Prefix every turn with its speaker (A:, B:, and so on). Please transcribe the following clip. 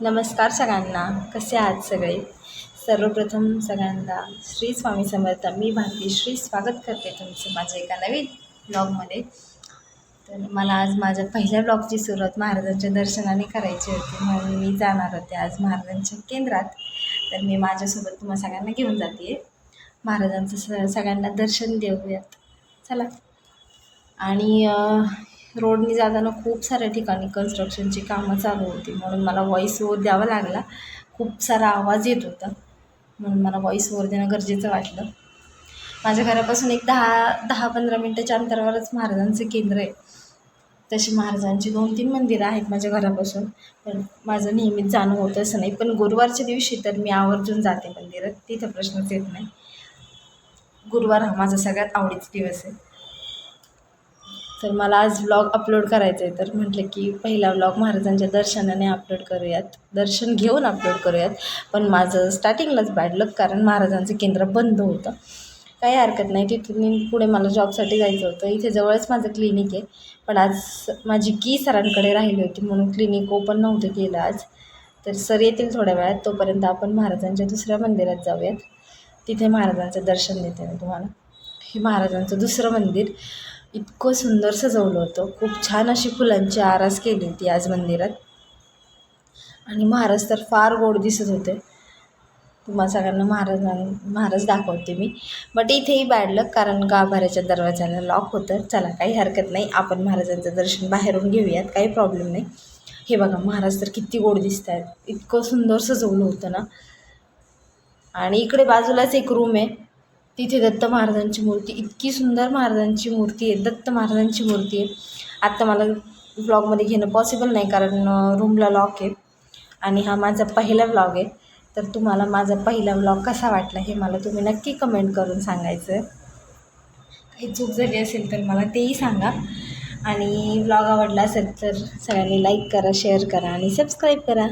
A: नमस्कार सगळ्यांना. कसे आहात सगळे? सर्वप्रथम सगळ्यांना श्री स्वामी समर्थ. मी भारती श्री स्वागत करते तुमचं माझ्या एका नवीन ब्लॉगमध्ये तर मला आज माझ्या पहिल्या ब्लॉगची सुरुवात महाराजांच्या दर्शनाने करायची होती. म्हणून मी जाणार होते आज महाराजांच्या केंद्रात. तर मी माझ्यासोबत तुम्हा सगळ्यांना घेऊन जाते. महाराजांचं स सगळ्यांना दर्शन देऊयात. चला. आणि रोडनी जाताना खूप साऱ्या ठिकाणी कन्स्ट्रक्शनची कामं चालू होती. म्हणून मला व्हॉईस ओवर द्यावा लागला. खूप सारा आवाज येत होता. म्हणून मला व्हॉईस ओवर देणं गरजेचं वाटलं. माझ्या घरापासून एक दहा दहा पंधरा मिनटाच्या अंतरावरच महाराजांचं केंद्र आहे. तशी महाराजांची दोन तीन मंदिरं आहेत माझ्या घरापासून. पण माझं नेहमीच जाणं होतं असं नाही. पण गुरुवारच्या दिवशी तर मी आवर्जून जाते मंदिरात. तिथं प्रश्नच येत नाही. गुरुवार हा माझा सगळ्यात आवडीचा दिवस आहे. तर मला आज व्लॉग अपलोड करायचं आहे. तर म्हटलं की पहिला व्लॉग महाराजांच्या दर्शनाने अपलोड करूयात. दर्शन घेऊन अपलोड करूयात. पण माझं स्टार्टिंगलाच बॅड लक कारण महाराजांचं केंद्र बंद होतं. काही हरकत नाही. तिथून पुढे मला जॉबसाठी जायचं होतं. इथे जवळच माझं क्लिनिक आहे. पण आज माझी की सरांकडे राहिली होती म्हणून क्लिनिक ओपन नव्हतं केलं आज. तर सर येतील थोड्या वेळात. तोपर्यंत आपण महाराजांच्या दुसऱ्या मंदिरात जाऊयात. तिथे महाराजांचं दर्शन देते मी तुम्हाला. हे महाराजांचं दुसरं मंदिर. इतकं सुंदर सजवलं होतं. खूप छान अशी फुलांची आरास केली होती आज मंदिरात. आणि महाराज तर फार गोड दिसत होते. तुम्हा सगळ्यांना महाराजां महाराज दाखवते मी. बट इथेही बॅड लक कारण गाभाऱ्याच्या दरवाजाला लॉक होतं. चला काही हरकत नाही. आपण महाराजांचं दर्शन बाहेरून घेऊयात. काही प्रॉब्लेम नाही. हे बघा महाराज तर किती गोड दिसत आहेत इतकं सुंदर सजवलं होतं ना. आणि इकडे बाजूलाच एक रूम आहे. तिथे दत्त महाराजांची मूर्ती इतकी सुंदर महाराजांची मूर्ती आहे दत्त महाराजांची मूर्ती आहे. आत्ता मला ब्लॉगमध्ये घेणं पॉसिबल नाही कारण रूमला लॉक आहे. आणि हा माझा पहिला व्लॉग आहे. तर तुम्हाला माझा पहिला व्लॉग कसा वाटला हे मला तुम्ही नक्की कमेंट करून सांगायचं. काही चूक झाली असेल तर मला तेही सांगा. आणि व्लॉग आवडला असेल तर सगळ्यांनी लाईक करा शेअर करा आणि सबस्क्राईब करा.